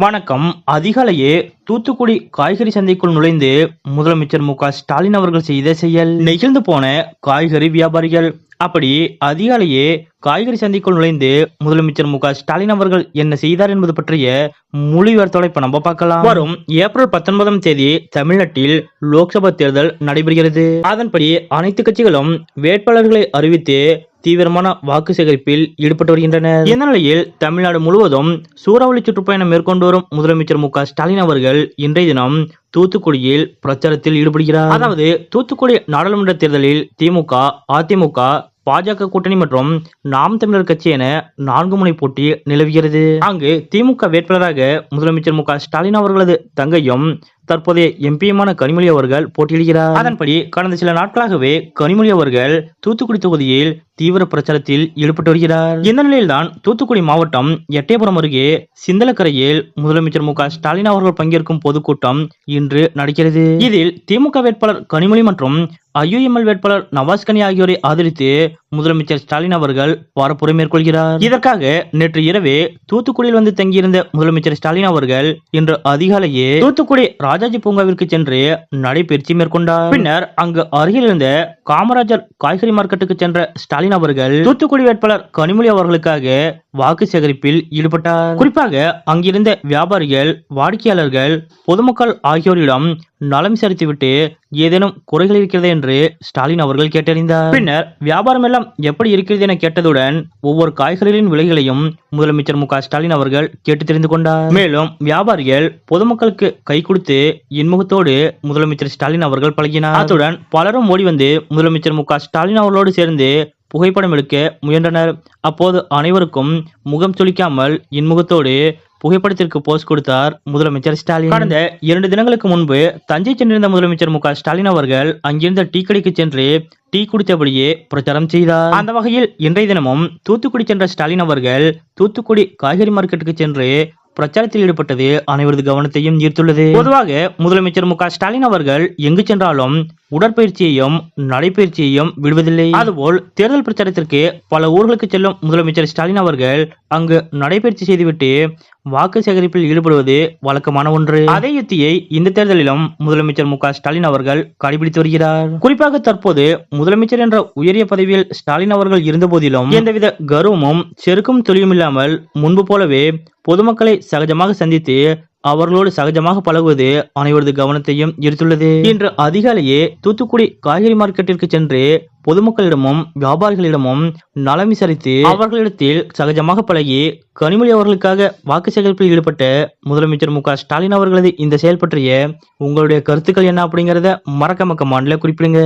வணக்கம். அதிகாலையே தூத்துக்குடி காய்கறி சந்தைக்குள் நுழைந்து முதலமைச்சர் மு ஸ்டாலின் அவர்கள் செய்த செயல். நெகிழ்ந்து போன காய்கறி வியாபாரிகள். அப்படி அதிகாலையே காய்கறி சந்தைக்குள் நுழைந்து முதலமைச்சர் மு ஸ்டாலின் அவர்கள் என்ன செய்தார் என்பது பற்றிய முழு இப்ப நம்ம பார்க்கலாம். வரும் ஏப்ரல் பத்தொன்பதாம் தேதி தமிழ்நாட்டில் லோக்சபா தேர்தல் நடைபெறுகிறது. அதன்படி அனைத்து கட்சிகளும் வேட்பாளர்களை அறிவித்து தீவிரமான வாக்கு சேகரிப்பில் ஈடுபட்டு வருகின்றனர். இந்த நிலையில் தமிழ்நாடு முழுவதும் சூறாவளி சுற்றுப்பயணம் மேற்கொண்டு வரும் முதலமைச்சர் மு ஸ்டாலின் அவர்கள் இன்றைய தினம் தூத்துக்குடியில் பிரச்சாரத்தில் ஈடுபடுகிறார். அதாவது தூத்துக்குடி நாடாளுமன்ற தேர்தலில் திமுக அதிமுக பாஜக கூட்டணி மற்றும் நாம் தமிழர் கட்சி என நான்கு முனை போட்டி நிலவுகிறது. அங்கு திமுக வேட்பாளராக முதலமைச்சர் மு ஸ்டாலின் அவர்களது தங்கையும் தற்போதைய எம்பியுமான கனிமொழி அவர்கள் போட்டியிடுகிறார். அதன்படி கடந்த சில நாட்களாகவே கனிமொழி அவர்கள் தூத்துக்குடி தொகுதியில் தீவிர பிரச்சாரத்தில் ஈடுபட்டு வருகிறார். இந்த நிலையில்தான் தூத்துக்குடி மாவட்டம் எட்டயபுரம் அருகே சிந்தலக்கரையில் முதலமைச்சர் மு ஸ்டாலின் அவர்கள் பங்கேற்கும் பொதுக்கூட்டம் இன்று நடக்கிறது. இதில் திமுக வேட்பாளர் கனிமொழி மற்றும் ஐயுஎம்எல் வேட்பாளர் நவாஸ் கனி ஆகியோரை ஆதரித்து முதலமைச்சர் ஸ்டாலின் அவர்கள் பரப்புரை மேற்கொள்கிறார். இதற்காக நேற்று இரவே தூத்துக்குடியில் வந்து தங்கியிருந்த முதலமைச்சர் ஸ்டாலின் அவர்கள் இன்று அதிகாலையே தூத்துக்குடி ராஜ ராஜாஜி பூங்காவிற்கு சென்று நடைபயிற்சி மேற்கொண்டார். பின்னர் அங்கு அருகில் இருந்த காமராஜர் காய்கறி மார்க்கெட்டுக்கு சென்ற ஸ்டாலின் அவர்கள் தூத்துக்குடி வேட்பாளர் கனிமொழி அவர்களுக்காக வாக்கு சேகரிப்பில் ஈடுபட்டார். குறிப்பாக அங்கிருந்த வியாபாரிகள் வாடிக்கையாளர்கள் பொதுமக்கள் ஆகியோரிடம் நலம் விசாரித்துவிட்டு ஏதேனும் குறைகள் இருக்கிறது என்று ஸ்டாலின் அவர்கள் கேட்டறிந்தார். பின்னர் வியாபாரம் எல்லாம் எப்படி இருக்கிறது என கேட்டதுடன் ஒவ்வொரு காய்கறிகளின் விலைகளையும் முதலமைச்சர் மு ஸ்டாலின் அவர்கள் கேட்டு தெரிந்து கொண்டார். மேலும் வியாபாரிகள் பொதுமக்களுக்கு கை கொடுத்து இன்முகத்தோடு முதலமைச்சர் ஸ்டாலின் அவர்கள் பழகினார். அத்துடன் பலரும் ஓடி வந்து முதலமைச்சர் மு ஸ்டாலின் அவர்களோடு சேர்ந்து புகைப்படம் எடுக்க முயன்றனர். அப்போது அனைவருக்கும் முகம் சுளிக்காமல் இன்முகத்தோடு புகைப்படத்திற்கு போஸ்ட் கொடுத்தார் முதலமைச்சர் ஸ்டாலின். கடந்த இரண்டு தினங்களுக்கு முன்பு தஞ்சை சென்றிருந்த முதலமைச்சர் மு க ஸ்டாலின் அவர்கள் அங்கிருந்த டீ கடைக்கு சென்று டீ குடித்தபடியே பிரச்சாரம் செய்தார். அந்த வகையில் இன்றைய தினமும் தூத்துக்குடி சென்ற ஸ்டாலின் அவர்கள் தூத்துக்குடி காய்கறி மார்க்கெட்டுக்கு சென்று பிரச்சாரத்தில் ஈடுபட்டது அனைவரது கவனத்தையும் ஈர்த்துள்ளது. பொதுவாக முதலமைச்சர் மு ஸ்டாலின் அவர்கள் எங்கு சென்றாலும் உடற்பயிற்சியையும் நடைபயிற்சியையும் விடுவதில்லை. அதுபோல் தேர்தல் பிரச்சாரத்திற்கு பல ஊர்களுக்கு செல்லும் முதலமைச்சர் ஸ்டாலின் அவர்கள் அங்கு நடைபயிற்சி செய்துவிட்டு வாக்கு சேகரிப்பில் ஈடுபடுவது வழக்கமான ஒன்று. அதே யுத்தியை இந்த தேர்தலிலும் முதலமைச்சர் மு ஸ்டாலின் அவர்கள் கடைபிடித்து வருகிறார். குறிப்பாக தற்போது முதலமைச்சர் என்ற உயரிய பதவியில் ஸ்டாலின் அவர்கள் இருந்த போதிலும் எந்தவித கர்வமும் செருக்கும் தொழிலும் இல்லாமல் முன்பு போலவே பொதுமக்களை சகஜமாக சந்தித்து அவர்களோடு சகஜமாக பழகுவது அனைவரது கவனத்தையும் ஈர்த்துள்ளது. இன்று அதிகாலையே தூத்துக்குடி காய்கறி மார்க்கெட்டிற்கு சென்று பொதுமக்களிடமும் வியாபாரிகளிடமும் நலம் விசாரித்து அவர்களிடத்தில் சகஜமாக பழகி கனிமொழி அவர்களுக்காக வாக்கு சேகரிப்பில் ஈடுபட்ட முதலமைச்சர் மு ஸ்டாலின் அவர்களது இந்த செயல் பற்றிய உங்களுடைய கருத்துக்கள் என்ன அப்படிங்கறத மறக்காம கமாண்ட்ல குறிப்பிடுங்க.